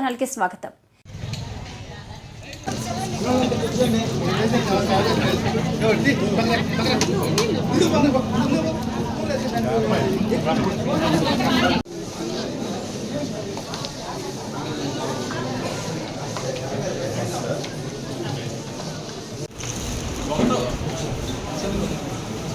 News ఛానల్కి స్వాగతం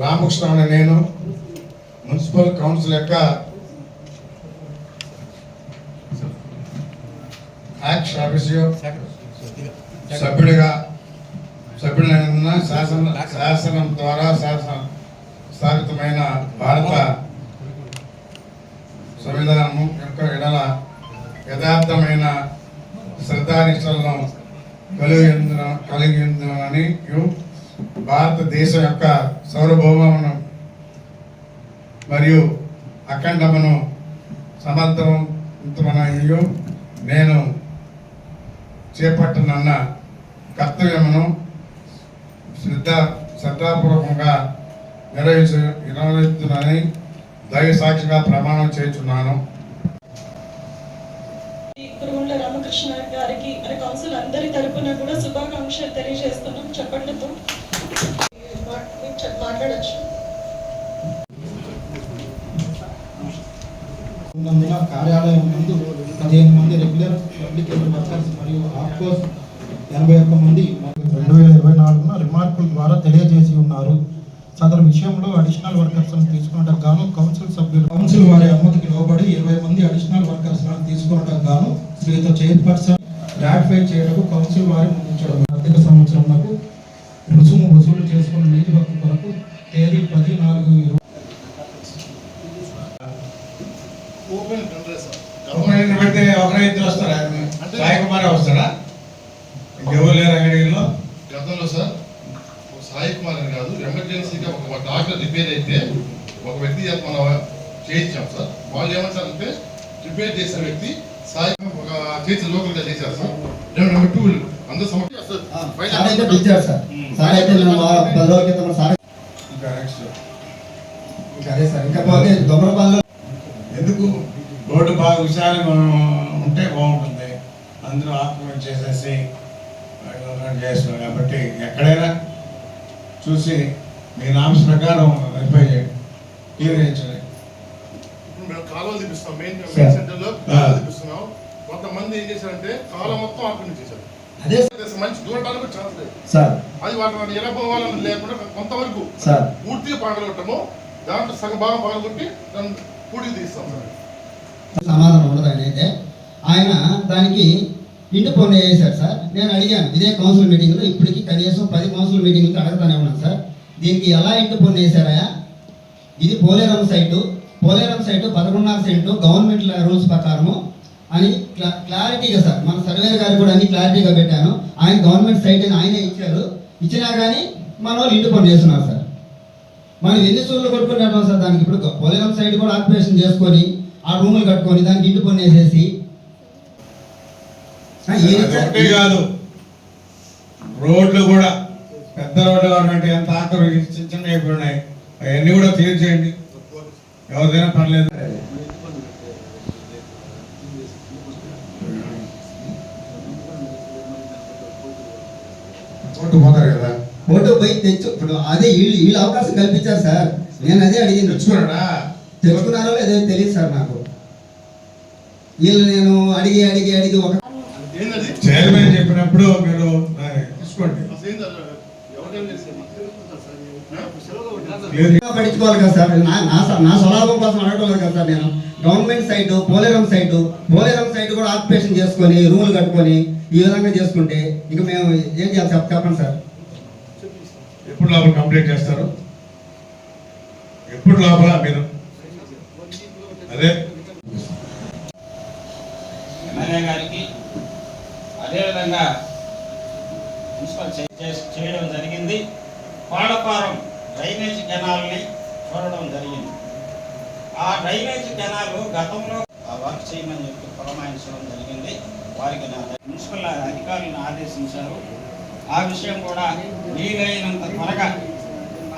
రామకృష్ణ అనే నేను మున్సిపల్ కౌన్సిల్ యొక్క సభ్యుడిగా సభ్యుడైన శాసన శాసనం ద్వారా శాసన స్థాపితమైన భారత సంవిధానము యొక్క ఎడల యథార్థమైన శ్రద్ధానిష్టలను కలిగి ఉందిన- కలిగి భారతదేశం యొక్క సార్వభౌమను మరియు అఖండమును సమర్థవంతమనయు నేను చేపట్టనన్న కర్తవ్యమును శ్రద్ధ శ్రద్ధాపూర్వకంగా నిర్వహించ నిర్వహిస్తున్నానని దైవ సాక్షిగా ప్రమాణం చేస్తున్నాను దక్షిణ గారికి మన కౌన్సిల్ అందరి తరపున కూడా శుభాకాంక్షలు తెలియజేస్తున్నాం. చెప్పండి మాట్లాడచ్చు. ందున కార్యాలయం ముందు పదిహేను మంది రెగ్యులర్ పబ్లిక్ వర్కర్స్ మరియు ఆఫ్కోర్స్ ఎనభై ఒక్క మంది రెండు వేల ఇరవై నాలుగున రిమార్కుల ద్వారా తెలియజేసి ఉన్నారు. సదరు విషయంలో అడిషనల్ వర్కర్స్ తీసుకున్నట్టు గాను కౌన్సిల్ సభ్యులు కౌన్సిల్ వారి అనుమతికి లోబడి ఇరవై మంది అడిషనల్ వర్కర్స్ తీసుకున్నట్టు గాను శ్రీత చైర్పర్సన్ రాటిఫై చేయడం కౌన్సిల్ వారి ముందుంచడం ఆర్థిక సంవత్సరంలో రుసుము వసూలు చేసుకున్న నీటి హక్కు కొరకు తేదీ పది నాలుగు ఇరవై ఒకరిని పెడితే ఒకరే ఇద్దరు వస్తారా సాయి కుమార్ వస్తాడా ఇంకెవరు లేరు అంగడిలో గతంలో సార్ ఒక సాయి కుమార్ అని కాదు ఎమర్జెన్సీగా ఒక డాక్టర్ రిపేర్ అయితే ఒక వ్యక్తి చేత మనం చేయించాం సార్. వాళ్ళు ఏమంటారంటే రిపేర్ చేసిన వ్యక్తి సాయి ఒక చేతి లోకల్గా చేశారు సార్. నెంబర్ టూ అందరూ సమస్య దొంగలపాలలో ఎందుకు? రోడ్డు బాగా విశాలంగా ఉంటే బాగుంటుంది. అందరూ ఆక్యుపెంట్ చేసేసి చేస్తున్నారు కాబట్టి ఎక్కడైనా చూసి మీ నామ్స్ ప్రకారం వెరిఫై చేయండి. మేము కాలువలు తీపిస్తాం మెయిన్. మెయిన్ సెంటర్లో. తీపిస్తున్నాం కొంతమంది ఏం చేశారంటే కాలువ మొత్తం ఆక్యుపెంట్ చేశారు అదే మంచి దూరటానికి కూడా ఛాన్స్ లేదు. సార్. అది వాటిని ఎలా పోవాలని లేకుండా కొంతవరకు సార్. పూర్తిగా పగలగొట్టము దాంట్లో సగం భాగం పగలగొట్టి దాన్ని పూడికి తీస్తాం సార్. సమాధానం ఉండదండి అయితే. ఆయన దానికి ఇంటి పన్ను వేసారు సార్. నేను అడిగాను ఇదే కౌన్సిల్ మీటింగ్లో ఇప్పటికి కనీసం పది కౌన్సిల్ మీటింగ్లు అడగతానే ఉన్నాను సార్. దీనికి ఎలా ఇంటి పన్ను వేసారా ఇది పోలేరం సైటు. పోలేరం సైటు పదకొండున్నర సెంటు గవర్నమెంట్ రూల్స్ ప్రకారము. అని క్లా క్లారిటీగా సార్ మన సర్వేర్ గారు కూడా అన్ని క్లారిటీగా పెట్టాను. ఆయన గవర్నమెంట్ సైట్ అని ఆయనే ఇచ్చారు. ఇచ్చినా కానీ మన వాళ్ళు ఇంటి పన్ను చేస్తున్నారు సార్. మనం ఎన్ని సూర్యులు కొట్టుకుంటాం సార్ దానికి? ఇప్పుడు పోలేరం సైడ్ కూడా ఆక్యుపేషన్ చేసుకొని ఆ రూములు కట్టుకొని దానికి ఇంటి పన్ను వేసేసి కాదు. కూడా పెద్ద రోడ్డు కాబట్టి ఎంత ఇప్పుడు ఉన్నాయి. అవన్నీ కూడా క్లియర్ చేయండి. ఎవరిదైనా పర్లేదు. ఓటు పోతారు కదా. ఫోటో పోయి తెచ్చు. ఇప్పుడు అదే వీళ్ళు వీళ్ళు అవకాశం కల్పించారు సార్. నేను అదే అడిగింది. తెచ్చుకున్నాడా? తెచ్చుకున్నారో లేదో తెలియదు సార్ నాకు. వీళ్ళు నేను అడిగి అడిగి అడిగి ఒక చైర్మన్ చెప్పినప్పుడు మీరు తీసుకోండి. పడించుకోవాలి కదా సార్. నా నా స్వలాభం కోసం అడగడం లేదు కదా సార్ నేను. Government site Poleram site Poleram site కూడా ఆక్యుపేషన్ చేసుకొని రూములు కట్టుకొని ఈ విధంగా చేసుకుంటే ఇక మేము ఏం చేయాలి చెప్ చెప్పండి సార్. ఎప్పుడు లోపల కంప్లీట్ చేస్తారు? ఎప్పుడు లోపల మీరు? అదే. ఎమ్మెల్యే గారికి అదేవిధంగా మున్సిపల్ చేయడం జరిగింది. పాడపారం డ్రైనేజ్ కెనాల్ని చూడడం జరిగింది. ఆ డ్రైనేజ్ కెనాల్ గతంలో ఆ వర్క్ చేయమని చెప్పి పురమాయించడం జరిగింది. వారికి నా మున్సిపల్ అధికారులను ఆదేశించారు. ఆ విషయం కూడా వీలైనంత త్వరగా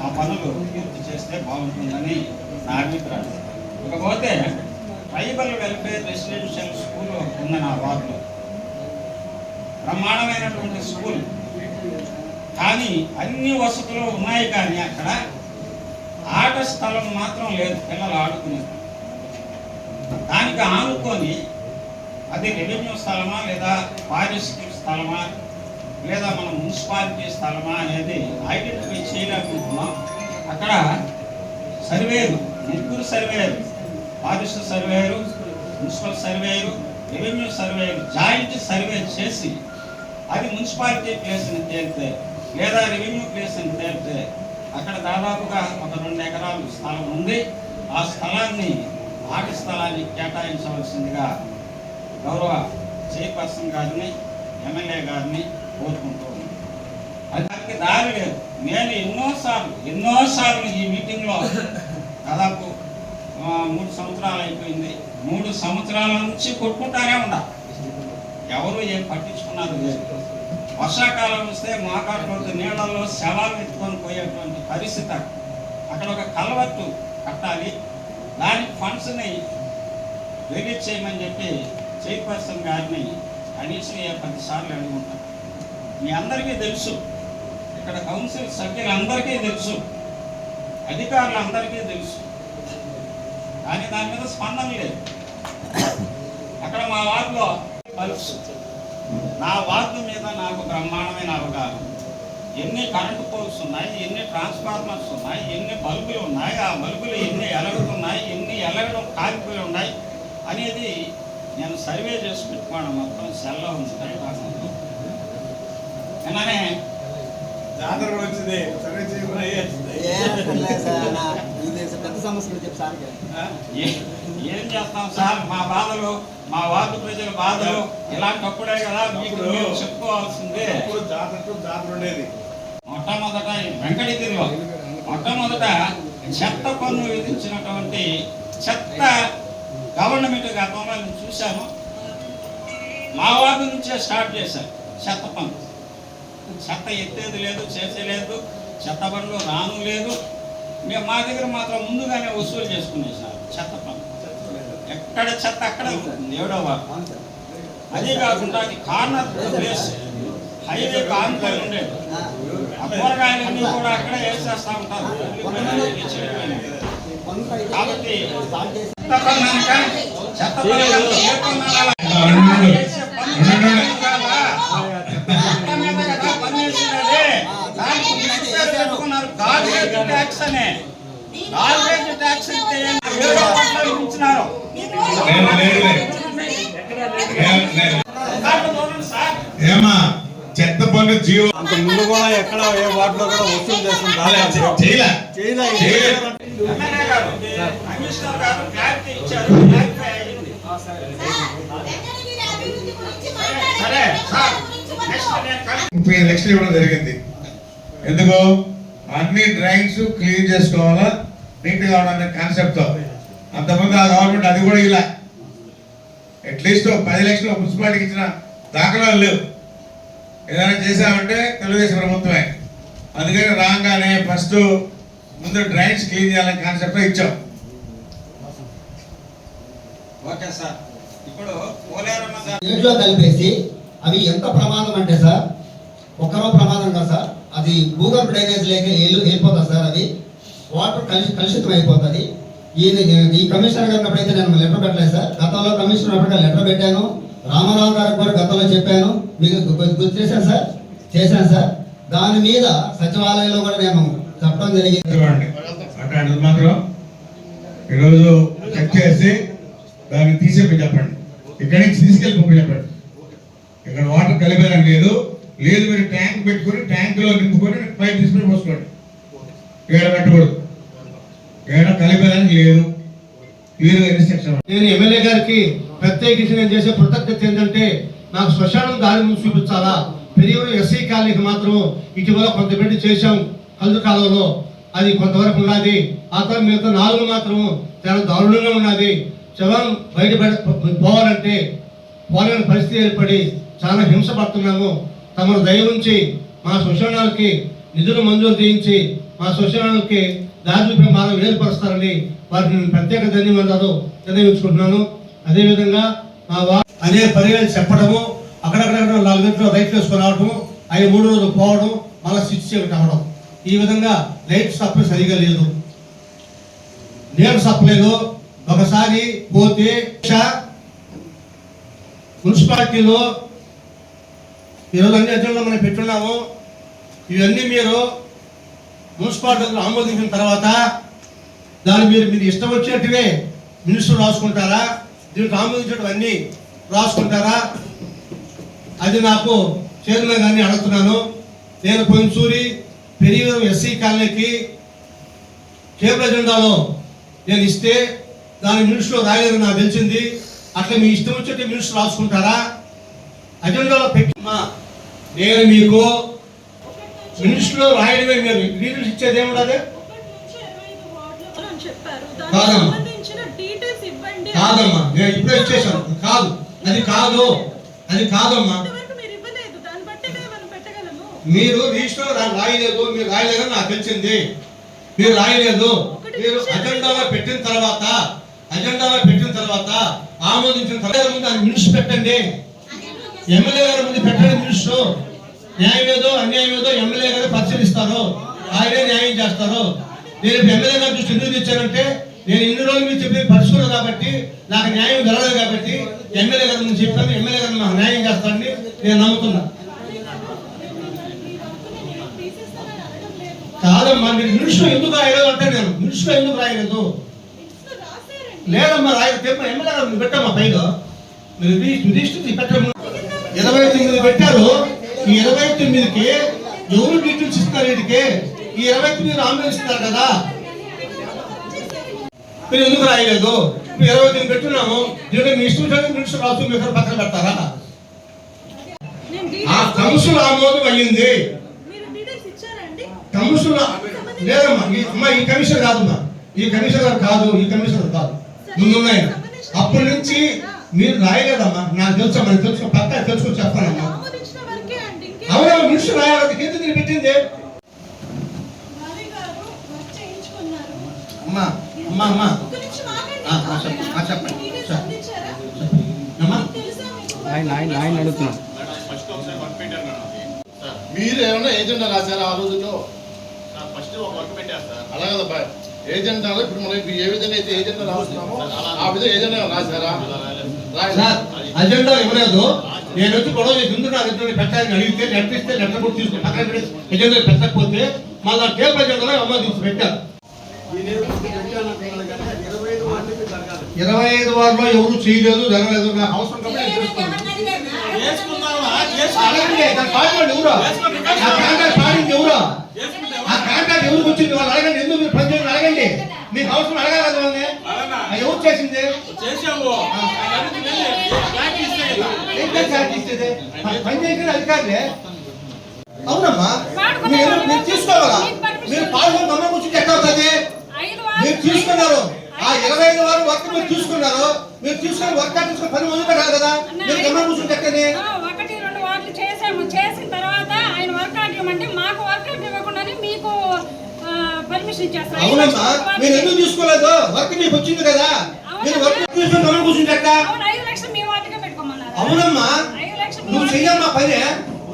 ఆ పనులు పూర్తి చేస్తే బాగుంటుందని నా అభిప్రాయం. ఇకపోతే ట్రైబల్ వెల్ఫేర్ రెసిడెన్షియల్ స్కూల్ ఉంది నా వార్డులో. బ్రహ్మాండమైనటువంటి స్కూల్. కానీ అన్ని వసతులు ఉన్నాయి కానీ అక్కడ ఆట స్థలం మాత్రం లేదు పిల్లలు ఆడుకునేది. దానికి ఆనుకొని అది రెవెన్యూ స్థలమా లేదా పారిశ్రామిక స్థలమా లేదా మన మున్సిపాలిటీ స్థలమా అనేది ఐడెంటిఫై చేయలేకపోతున్నాం. అక్కడ సర్వేలు ముగ్గురు సర్వేలు forest surveyor municipal surveyor revenue surveyor joint survey చేసి అది మున్సిపాలిటీ ప్లేస్ని తేలితే లేదా రెవెన్యూ ప్లేస్ అని తేలితే అక్కడ దాదాపుగా ఒక రెండు ఎకరాలు స్థలం ఉంది. ఆ స్థలాన్ని ఆట స్థలాన్ని కేటాయించవలసిందిగా గౌరవ చైర్పర్సన్ గారిని ఎమ్మెల్యే గారిని కోరుకుంటూ ఉన్నాను. అది దానికి దారి లేదు. నేను ఎన్నోసార్లు ఎన్నోసార్లు ఈ మీటింగ్లో దాదాపు మూడు సంవత్సరాలు అయిపోయింది. మూడు సంవత్సరాల నుంచి కొట్టుకుంటానే ఉండ ఎవరు ఏం పట్టించుకున్నారు లేదు. వర్షాకాలం వస్తే మోకాట్లోకి నీళ్ళల్లో శవాలు ఎత్తుకొని పోయేటువంటి పరిస్థితి అక్కడ. ఒక కలవట్టు కట్టాలి. దానికి ఫండ్స్ని రిలీజ్ చేయమని చెప్పి చైర్పర్సన్ గారిని కనీసం ఏ పదిసార్లు అడుగుంటాను మీ అందరికీ తెలుసు. ఇక్కడ కౌన్సిల్ సభ్యులందరికీ తెలుసు. అధికారులందరికీ తెలుసు. కానీ దాని మీద స్పందన లేదు. అక్కడ మా వార్డులో పలుసు. నా వార్డు మీద నాకు బ్రహ్మాండమైన అవగాహన ఎన్ని కరెంటు పోల్స్ ఉన్నాయి ఎన్ని ట్రాన్స్ఫార్మర్స్ ఉన్నాయి ఎన్ని బల్బులు ఉన్నాయి ఆ బల్బులు ఎన్ని ఎలగడుతున్నాయి ఎన్ని ఎలగడం కాలిపోయి ఉన్నాయి అనేది నేను సర్వే చేసి పెట్టుకోవడం మొత్తం సెల్లో ఉంది డైలాగ్ అలానే జాతర వచ్చింది. సర్వే చేయకుండా పెద్ద సమస్యలు చెప్పి సార్ ఏ- చేస్తాం సార్? మా బాధలు మా వార్డు ప్రజల బాధలు ఇలాంటప్పుడే కదా మీకు మేము చెప్పుకోవాల్సిందే. ఉండేది. మొట్టమొదట వెంకటగిరిలో మొట్టమొదట చెత్త పన్ను విధించినటువంటి చెత్త గవర్నమెంట్ గతంలో నేను చూశాను. మా వార్డు నుంచే స్టార్ట్ చేశారు చెత్త పన్ను. చెత్త ఎత్తేది లేదు చేసేలేదు చెత్త బండ్లు రాను లేదు. మేము మా దగ్గర మాత్రం ముందుగానే వసూలు చేసుకునేసారు చెత్త పన్ను ఎక్కడ చెత్త అక్కడ ఎవడో ఏడో అదే కాకుండా అది కార్నర్ ప్లేస్ హైవే ఆనుకొని ఉండేది. ఆ కూరగాయలన్నీ కూడా అక్కడే వేసేస్తా ఉంటారు. కాబట్టి చెత్త చెత్త ఏ అనాలా? రెండు వేసే పన్ను చెత్త పన్ను కాదా? చెత్త మీద కదా పన్ను వేసినది. దానికి ముందే పెట్టుకున్నారు గార్బేజ్ ట్యాక్స్ అనే గార్బేజ్ ట్యాక్స్ అంటే ఏంటి? ఏడో పన్నులు విధించినారు. లేదు లేదు లేదు దాంట్లో చూడండి సార్ ఏమా చెత్త పన్ను జీవో అంత ముందు కూడా ఎక్కడ ఏ వార్డులో కూడా వసూలు అయ్యింది. సరే నెక్స్ట్ నేను కలిసి ముప్పై ఐదు లక్షలు ఇవ్వడం జరిగింది. ఎందుకు? అన్ని డ్రైన్స్ క్లీన్ చేసుకోవాలా? నీట్గా ఉండాలనే కాన్సెప్ట్. అంతకుముందు ఆ గవర్నమెంట్ అది కూడా ఇలా. అట్లీస్ట్ పది లక్షలు మున్సిపాలిటీకి ఇచ్చిన దాఖలాలు లేవు. ఏదైనా చేసామంటే తెలుగుదేశం ప్రభుత్వమే. అందుకని రాగానే ఫస్ట్ ముందు డ్రైన్స్ క్లీన్ చేయాలనే కాన్సెప్ట్ ఇచ్చాం. Okay sir. ఇప్పుడు నీటిలో కలిపేసి అవి ఎంత ప్రమాదం అంటే సార్? ఒక్కరో ప్రమాదం కాదు సార్? అది భూగర్భ డ్రైనేజ్ లేక వెళ్ళిపోతుంది సార్ అది. వాటర్ కలుషి కలుషితం అయిపోతుంది. ఈ ఈ కమిషనర్ గారు అప్పుడైతే నేను లెటర్ పెట్టలేదు సార్. గతంలో కమిషనర్ అప్పుడు లెటర్ పెట్టాను. రామారావు గారికి కూడా గతంలో చెప్పాను. మీకు గుర్తు చేశాను సార్? చేశాను సార్. దాని మీద సచివాలయంలో కూడా నేను చెప్పడం జరిగింది. చూడండి. మాత్రం ఈరోజు చెక్ చేసి దాన్ని తీసేపి చెప్పండి. ఇక్కడి నుంచి తీసుకెళ్ళి చెప్పండి. ఇక్కడ వాటర్ కలిపేదని లేదు. లేదు మీరు ట్యాంక్ పెట్టుకొని ట్యాంక్లో నింపుకొని పైప్ తీసుకుని పోసుకోండి ఏడ పెట్టకూడదు ఏడ కలిపేదానికి లేదు. క్లియర్గా ఇన్స్ట్రక్షన్ నేను ఎమ్మెల్యే గారికి ప్రత్యేకించి నేను చేసే కృతజ్ఞత ఏంటంటే నాకు శ్మశానం దారి ముందు చూపించాలా? పెరిగి ఎస్సీ కాలనీకి మాత్రం ఇటీవల కొంత చేశాం కలుదు కాలంలో అది కొంతవరకు ఉన్నది. ఆ తర్వాత మిగతా నాలుగు మాత్రం చాలా దారుణంగా ఉన్నది. శవం బయట పోవాలంటే పోలేని పరిస్థితి ఏర్పడి చాలా హింస పడుతున్నాము. తమను దయ ఉంచి మా శోషణాలకి నిధులు మంజూరు చేయించి మా శోషణాలకి దారి చూపే మార్గం ఏర్పరుస్తారని వారికి నేను ప్రత్యేక ధన్యవాదాలు నిర్ణయించుకుంటున్నాను అదేవిధంగా మా వా అనే పర్యాలు చెప్పడము అక్కడక్కడ నాలుగు గంటలు రైట్ వేసుకొని రావడము అవి మూడు రోజులు పోవడం మళ్ళీ స్విచ్ చేయడం ఈ విధంగా లైట్ సప్లై సరిగా లేదు. నీళ్ళ సప్లైలో ఒకసారి పోతే మున్సిపాలిటీలో ఈరోజు అన్ని అర్జెంట్లో మనం పెట్టున్నాము. ఇవన్నీ మీరు మున్సిపాలిటీలో ఆమోదించిన తర్వాత దాన్ని మీరు మీరు ఇష్టం వచ్చినట్టువే మినిస్టర్ రాసుకుంటారా? దీనికి ఆమోదించేటివన్నీ రాసుకుంటారా? అది నాకు చైర్మన్ గారిని అడుగుతున్నాను. నేను పొంచూరి పెరిగిన ఎస్సీ కాలనీకి కేబుల్ ఎజెండాలో నేను ఇస్తే దాని మినిస్టర్ రాయలేదని నాకు తెలిసింది. అట్లా మీ ఇష్టం వచ్చేట్టు మినిస్టర్ రాసుకుంటారా? అజెండాలో పెట్టి మా నేను మీకు మినిస్టర్లో రాయడమే మీరు డీటెయిల్స్ ఇచ్చేది ఏముండదు కాదమ్మా. కాదమ్మా. నేను ఇప్పుడే ఇచ్చేసాను కాదు. అది కాదు. అది కాదమ్మా. మీరు రిజిస్టర్ రాయలేదు. మీరు రాయలేదని నాకు తెలిసింది. మీరు రాయలేదు. మీరు అజెండాలో పెట్టిన తర్వాత అజెండాలో పెట్టిన తర్వాత ఆమోదించిన తర్వాత ముందు దాన్ని మినిస్టర్ పెట్టండి. ఎమ్మెల్యే గారి ముందు పెట్టండి మినిస్టర్ న్యాయం ఏదో అన్యాయం ఏదో ఎమ్మెల్యే గారు పరిశీలిస్తారు ఆయనే న్యాయం చేస్తారు. నేను ఇప్పుడు ఎమ్మెల్యే గారి దృష్టి ఎందుకు తెచ్చానంటే నేను ఇన్ని రోజులు మీరు చెప్పి పరిశీలన కాబట్టి నాకు న్యాయం జరగలేదు కాబట్టి ఎమ్మెల్యే గారు చెప్పాను ఎమ్మెల్యే గారు నాకు న్యాయం చేస్తారని నేను నమ్ముతున్నా. కాదమ్మా మీరు మినిస్టర్ ఎందుకు రాయలేదు అంటే నేను మినిస్టర్ ఎందుకు రాయలేదు? లేదమ్మా రాయ తెప్ప ఎమ్మెల్యే గారు పెట్టమ్మా పైగా. మీరు రిజిస్టర్ పెట్టము ఇరవై తొమ్మిది పెట్టారు. ఈ ఇరవై తొమ్మిదికి ఎవరు డీటెయిల్స్ ఇస్తున్నారు వీటికి? ఈ ఇరవై తొమ్మిది ఆంబులెన్స్ కదా. మీరు ఎందుకు రాయలేదు? మీరు ఇరవై తొమ్మిది పెట్టున్నాము. దీంట్లో మీ ఇష్టం మినిస్టర్ రాసు మీరు పక్కన పెడతారా? ఆ కౌన్సిల్ ఆమోదం అయ్యింది. కమిషన్ లేదమ్మా ఈ- అమ్మా ఈ కమిషన్ కాదమ్మా. ఈ కమిషన్ గారు కాదు ఈ కమిషన్ గారు కాదు ముందున్నాయి అప్పటి నుంచి మీరు రాయలేదమ్మా. నాకు తెలుసు మనకు తెలుసు. పక్క తెలుసుకొని చెప్పానమ్మా ఆమోదించిన వరకే అండి ఇంకే మినిస్టర్ రాయాలి ఎందుకు మీరు పెట్టింది. వర్క్ అమ్మా అమ్మా. అమ్మా. ఒక చెప్పండి. మీరు ఏమన్నా ఏజెండా రాశారా ఆ రోజుల్లో? అలా కదా బాయ్ ఏజెండాలో ఇప్పుడు మనం ఏ విధంగా అయితే ఏజెండా రాస్తున్నామో ఆ విధంగా ఏజెండా రాశారా. సార్ అజెండా ఇవ్వలేదు. నేను వచ్చి గొడవ చేసి ముందు నాకు ఎజెండా పెట్టాలని అడిగితే లెటర్ ఇస్తే లెటర్ కూడా తీసుకుని పక్కన పెట్టి ఎజెండా పెట్టకపోతే మళ్ళీ టేబుల్ ఎజెండాలో అమ్మ తీసి పెట్టారు. ఇరవై ఐదు వారిలో ఎవరు చేయలేదు జరగలేదు నాకు అవసరం కాబట్టి ఎవరు? వచ్చింది వాళ్ళు అడగండి ఎందుకు మీరు అడగండి. మీకు అవసరం అడగాలి కదా వాళ్ళని? ఎవరు చేసింది? ఏం చేసి ఛార్జ్ ఇచ్చేది? పని- పని చేసిన అధికారులే. అవునమ్మా మీరు మీరు తీసుకోవాలా? మీరు పాల్గొని గమ్మ కూర్చుంటే ఎట్లా అవుతుంది? మీరు తీసుకున్నారు. ఆ ఇరవై ఐదు వారు వర్క్ మీరు తీసుకున్నారు. మీరు తీసుకొని వర్క్ తీసుకుని పని మొదలు పెట్టాలి కదా? మీరు కూర్చుంటే ఒకటి రెండు వార్లు చేసాము చేసిన తర్వాత ఆయన వర్క్ ఇవ్వమంటే మాకు వర్క్ ఆర్డర్ ఇవ్వకుండానే మీకు పర్మిషన్ అవునమ్మా రూపాయలు మీరు ఎందుకు తీసుకోలేదు వర్క్ మీకు వచ్చింది కదా. మీరు వర్క్ కూర్చుంటే వాటికే పెట్టుకోమన్నారు. అవునమ్మా. నువ్వు చెయ్యమ్మా పని.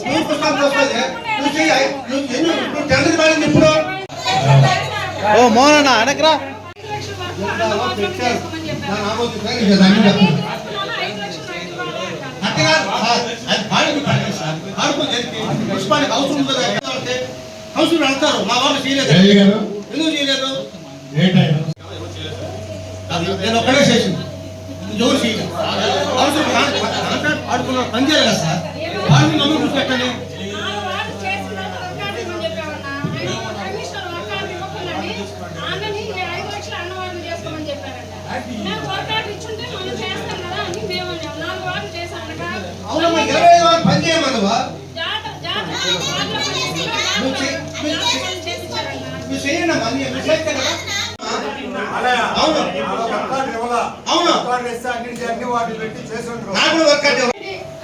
నువ్వు పుస్తకాలు వస్తుంది నువ్వు చెయ్యి. నువ్వు నువ్వు టెండర్ పడింది ఇప్పుడు? ఓ మోహన్ అనకరా ఐదు లక్షల వరకు అన్నవరం చేసుకోమని చెప్పారు. నా ఆమోదం కానీ ఇక దాన్ని నేను కూడా- తీసుకున్నాను, ఐదు లక్షలు నాకు ఇవ్వాలి అంటారు. అట్టే కాదు సార్, అది పాడికి పని సార్. ఆడుకో దేనికి? పుష్పానికి అవసరం ఉందో? కౌన్సిలర్ వెళ్తారు మా వాళ్ళు చేయలేదు ఎందుకు చేయలేదు నేను ఒక్కడే చేసింది ఎవరు చేయలేదు అవసరం కాంట్రాక్ట్ ఆడుకున్న పని చేయాలి కదా సార్ వాళ్ళు నమ్మి కూర్చోట్టండి నాలుగు వారాలు చేసిన తర్వాత వర్క్ ఆర్డర్ ఇవ్వమని చెప్పామన్నా. ఆయన కమిషనర్ వర్క్ ఆర్డర్ ఇవ్వకుండానే ఆమెని ఐదు లక్షలు అన్నవారిని చేసుకోమని చెప్పారంట. మేము వర్క్ ఆర్డర్ ఇచ్చుంటే మనం చేస్తాం కదా అని మేము అన్నాం. నాలుగు వారాలు చేశామనగా అవునమ్మా ఇరవై ఐదు వాళ్ళు పని చేయమన్నవా జాతర జాతర వార్డులో పనిచేసి నువ్వు చెయ్- నువ్వు జాతర చెయ్- పని చేపించారన్న. నువ్వు చేయండి అమ్మా నీ- నువ్వు చేస్తే కదా అవును అవును అన్ని వాటిని పెట్టి చేసి ఉంటారు నాకు కూడా వర్క్ అంటే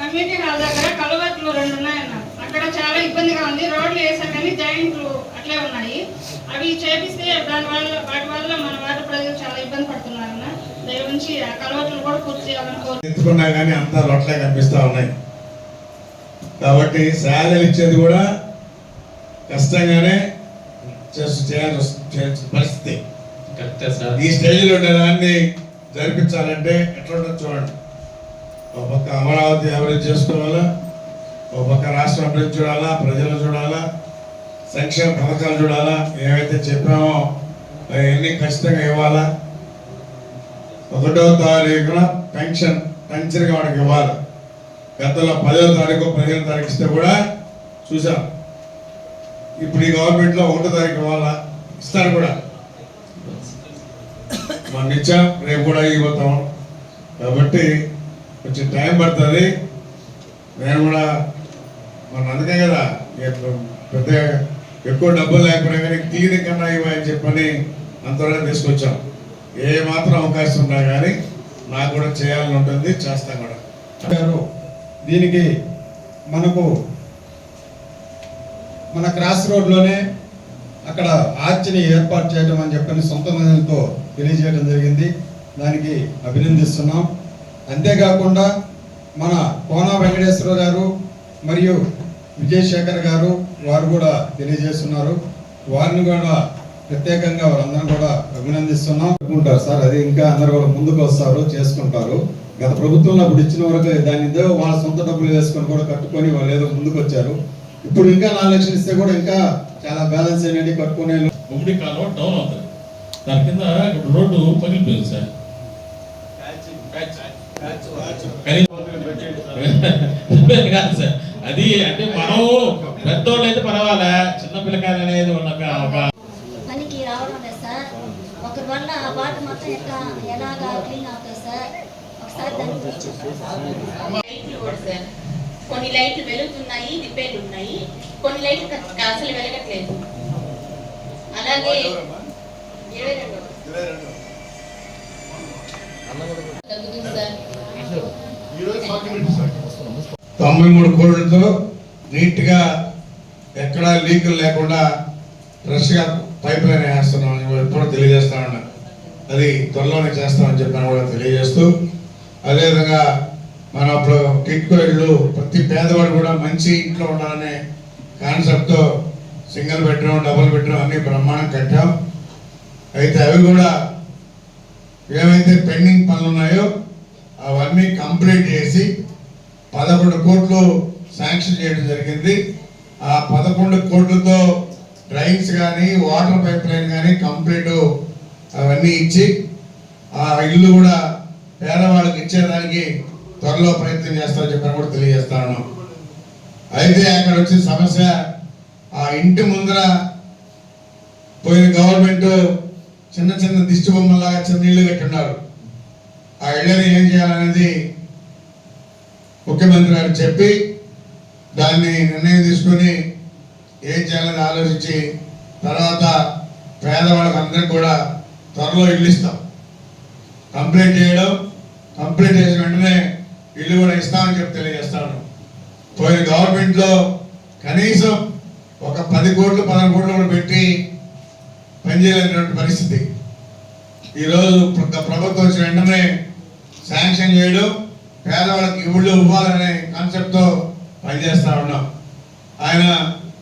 కమ్యూనిటీ హాల్ దగ్గర కలవట్లు రెండు ఉన్నాయన్న అక్కడ చాలా ఇబ్బందిగా ఉంది. రోడ్లు వేసారు కానీ జాయింట్లు అట్లే ఉన్నాయి. అవి చేపిస్తే దాని వల్ల వాటి వల్ల మన వాటి ప్రజలు చాలా ఇబ్బంది పడుతున్నారన్న దయ నుంచి ఆ కలవట్లు కూడా పూర్తి చేయాలని కోరు. ఎత్తుకున్నా కానీ అంతా రొట్లే కనిపిస్తా ఉన్నాయి. కాబట్టి శాలరీ ఇచ్చేది కూడా కష్టంగానే వస్తు- చేయాల్సిన పరిస్థితి ఈ స్టేజ్లో దాన్ని జరిపించాలంటే ఎట్లా చూడండి. ఒక పక్క అమరావతి అభివృద్ధి చేసుకోవాలా ఒక పక్క రాష్ట్రం అభివృద్ధి చూడాలా ప్రజలు చూడాలా సంక్షేమ పథకాలు చూడాలా ఏవైతే చెప్పామో అవన్నీ ఖచ్చితంగా ఇవ్వాలా. ఒకటో తారీఖున పెన్షన్ పెన్షన్గా వాడికి ఇవ్వాలి. గతంలో పదో తారీఖు పదిహేను తారీఖు ఇస్తే కూడా చూసాం. ఇప్పుడు ఈ గవర్నమెంట్లో ఒకటో తారీఖు వాళ్ళ ఇస్తారు కూడా. మన ఇచ్చాం రేపు కూడా ఇవ్వతాం కాబట్టి కొంచెం టైం పడుతుంది. నేను కూడా మన అందుకే కదా పెద్ద ఎక్కువ డబ్బులు లేకపోయినా కానీ క్లినిక్ కన్నా ఇవ్వని చెప్పని అంతవరకు తీసుకొచ్చాం. ఏ మాత్రం అవకాశం ఉన్నా కానీ నాకు కూడా చేయాలని ఉంటుంది చేస్తాం కూడా. దీనికి మనకు మన క్రాస్ రోడ్లోనే అక్కడ ఆర్చిని ఏర్పాటు చేయడం అని చెప్పని సొంత నిధులతో తెలియజేయడం జరిగింది. దానికి అభినందిస్తున్నాం. అంతేకాకుండా మన కోన వెంకటేశ్వర గారు మరియు విజయశేఖర్ గారు వారు కూడా తెలియజేస్తున్నారు. వారిని కూడా ప్రత్యేకంగా వారందరం కూడా అభినందిస్తున్నాం. అనుకుంటారు సార్ అది ఇంకా అందరు కూడా ముందుకు వస్తారు చేసుకుంటారు. గత ప్రభుత్వంలో అప్పుడు ఇచ్చిన వరకు దాని వాళ్ళ సొంత డబ్బులు వేసుకొని కూడా కట్టుకొని వాళ్ళు ఏదో ముందుకు వచ్చారు ఇప్పుడు ఇంకా నాలుగు లక్షలు ఇస్తే కూడా ఇంకా చాలా బ్యాలెన్స్ అయినవి కట్టుకునే ఉమ్మడి కాలువ డౌన్ అవుతుంది. దాని కింద ఇప్పుడు రోడ్డు పగిలిపోయింది సార్. కాదు సార్. అది అంటే మనం పెద్దోళ్ళు అయితే పర్వాలే చిన్న పిల్లకాయలు అనేది ఉన్న ఒక- ఒక పనికి రావడం లేదు సార్. ఒకరి వల్ల ఆ వాటర్ మొత్తం ఎట్లా ఎలాగా క్లీన్ అవుతుంది సార్? ఒకసారి దాని గురించి కొన్ని లైట్లు వెలుగుతున్నాయి రిపేర్లు ఉన్నాయి కొన్ని లైట్లు అసలు వెలగట్లేదు. అలాగే ఇరవై రెండు. తొంభై మూడు కోట్లతో నీట్గా ఎక్కడా లీకులు లేకుండా ఫ్రెష్గా పైప్ లైన్ వేస్తున్నాం అని ఎప్పుడూ తెలియజేస్తా ఉన్నా. అది త్వరలోనే చేస్తామని చెప్పాను కూడా తెలియజేస్తూ అదేవిధంగా మన అప్పుడు కిట్కో ఇల్లు ప్రతి పేదవాడు కూడా మంచి ఇంట్లో ఉండాలనే కాన్సెప్ట్తో సింగిల్ బెడ్రూమ్ డబుల్ బెడ్రూమ్ అన్ని బ్రహ్మాండం కట్టాం. అయితే అవి కూడా ఏవైతే పెండింగ్ పనులు ఉన్నాయో అవన్నీ కంప్లీట్ చేసి పదకొండు కోట్లు శాంక్షన్ చేయడం జరిగింది. ఆ పదకొండు కోట్లతో డ్రైన్స్ కానీ వాటర్ పైప్ లైన్ కానీ కంప్లీట్ అవన్నీ ఇచ్చి ఆ ఇల్లు కూడా పేదవాళ్ళకి ఇచ్చేదానికి త్వరలో ప్రయత్నం చేస్తామని చెప్పని కూడా తెలియజేస్తాను. అయితే అక్కడ వచ్చిన సమస్య ఆ ఇంటి ముందర పోయిన గవర్నమెంట్ చిన్న చిన్న దిష్టి బొమ్మలాగా చిన్న ఇళ్ళు కట్టున్నారు ఆ ఇళ్ళని ఏం చేయాలనేది ముఖ్యమంత్రి గారు చెప్పి దాన్ని నిర్ణయం తీసుకొని ఏం చేయాలని ఆలోచించి తర్వాత పేదవాళ్ళకి అందరికి కూడా త్వరలో ఇల్లు ఇస్తాం. కంప్లీట్ చేయడం కంప్లీట్ చేసిన వెంటనే ఇల్లు కూడా ఇస్తామని చెప్పి తెలియజేస్తాను. పోయిన గవర్నమెంట్లో కనీసం ఒక పది కోట్లు పదహారు కోట్లు కూడా పెట్టి పనిచేయలేనటువంటి పరిస్థితి. ఈరోజు ప్రభుత్వం వచ్చిన వెంటనే శాంక్షన్ చేయడం పేదవాళ్ళకి ఇళ్ళు ఇవ్వాలనే కాన్సెప్ట్తో పనిచేస్తా ఉన్నాం. ఆయన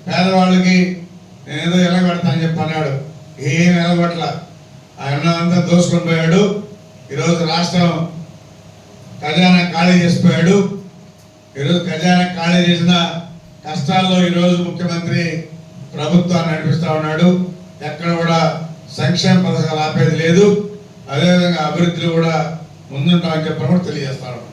పేదవాళ్ళకి నేను ఏదో ఎలగబెడతానని చెప్పి అన్నాడు. ఏం ఎలగబట్ల ఆయన అంతా దోసుకొని పోయాడు. ఈరోజు రాష్ట్రం ఖజానా ఖాళీ చేసిపోయాడు. ఈరోజు ఖజానా ఖాళీ చేసిన కష్టాల్లో ఈరోజు ముఖ్యమంత్రి ప్రభుత్వాన్ని నడిపిస్తా ఉన్నాడు. ఎక్కడ కూడా సంక్షేమ పథకాలు ఆపేది లేదు. అదేవిధంగా అభివృద్ధిలో కూడా ముందుంటామని చెప్పడం కూడా తెలియజేస్తాను